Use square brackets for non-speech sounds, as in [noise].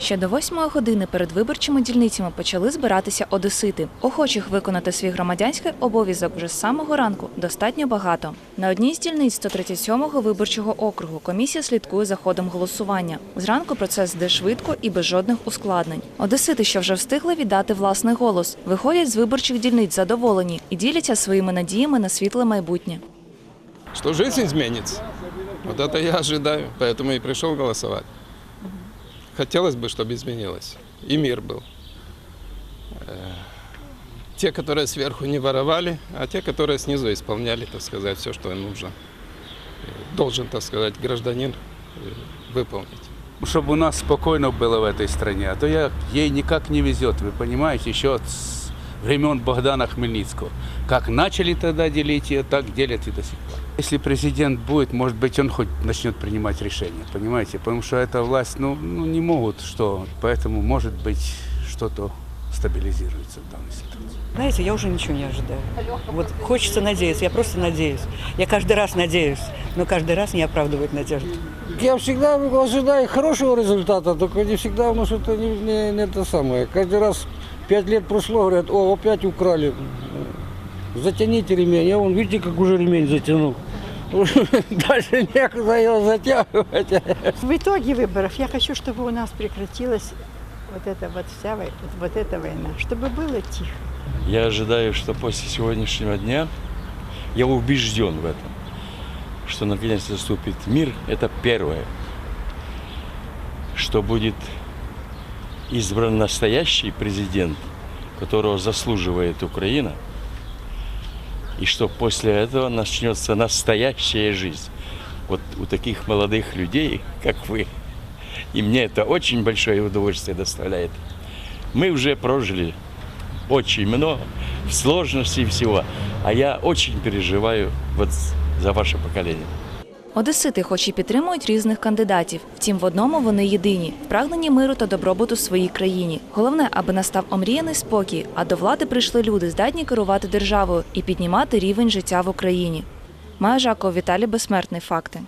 Ще до восьмої години перед виборчими дільницями почали збиратися одесити. Охочих виконати свій громадянський обов'язок вже з самого ранку достатньо багато. На одній з дільниць 137-го виборчого округу комісія слідкує за ходом голосування. Зранку процес йде швидко і без жодних ускладнень. Одесити, що вже встигли віддати власний голос, виходять з виборчих дільниць задоволені і діляться своїми надіями на світле майбутнє. что жизнь изменится. Вот это я ожидаю, поэтому и пришел голосовать. Хотелось бы, чтобы изменилось. И мир был. Э, Те, которые сверху не воровали, а те, которые снизу исполняли, так сказать, все, что им нужно. Э, Должен, так сказать, гражданин э, выполнить. чтобы у нас спокойно было в этой стране. А то я, ей никак не везет, вы понимаете, еще времен Богдана Хмельницкого. Как начали тогда делить ее, так делят и до сих пор. Если президент будет, может быть, он хоть начнет принимать решения, понимаете? Потому что эта власть, ну, ну не могут, что, поэтому, может быть, что-то стабилизируется в данной ситуации. Знаете, я уже ничего не ожидаю. Вот хочется надеяться, я просто надеюсь. Я каждый раз надеюсь, но каждый раз не оправдывает надежду. Я всегда ожидаю хорошего результата, только не всегда оно что-то не, не, не то самое. Каждый раз пять лет прошло, говорят, о, опять украли. Затяните ремень. Я вон, видите, как уже ремень затянул. [laughs] Дальше некуда его затягивать. В итоге выборов я хочу, чтобы у нас прекратилась вот эта вот вся вой- вот эта война, чтобы было тихо. Я ожидаю, что после сегодняшнего дня, я убежден в этом, что наконец наступит мир, это первое, что будет избран настоящий президент, которого заслуживает Украина, и что после этого начнется настоящая жизнь. Вот у таких молодых людей, как вы, и мне это очень большое удовольствие доставляет. Мы уже прожили очень много сложностей всего, а я очень переживаю вот за ваше поколение. Одесити, хоч і підтримують різних кандидатів, втім в одному вони єдині прагнені миру та добробуту в своїй країні. Головне, аби настав омріяний спокій, а до влади прийшли люди, здатні керувати державою і піднімати рівень життя в Україні. Майя Жаков, Віталій Безсмертний. Факти.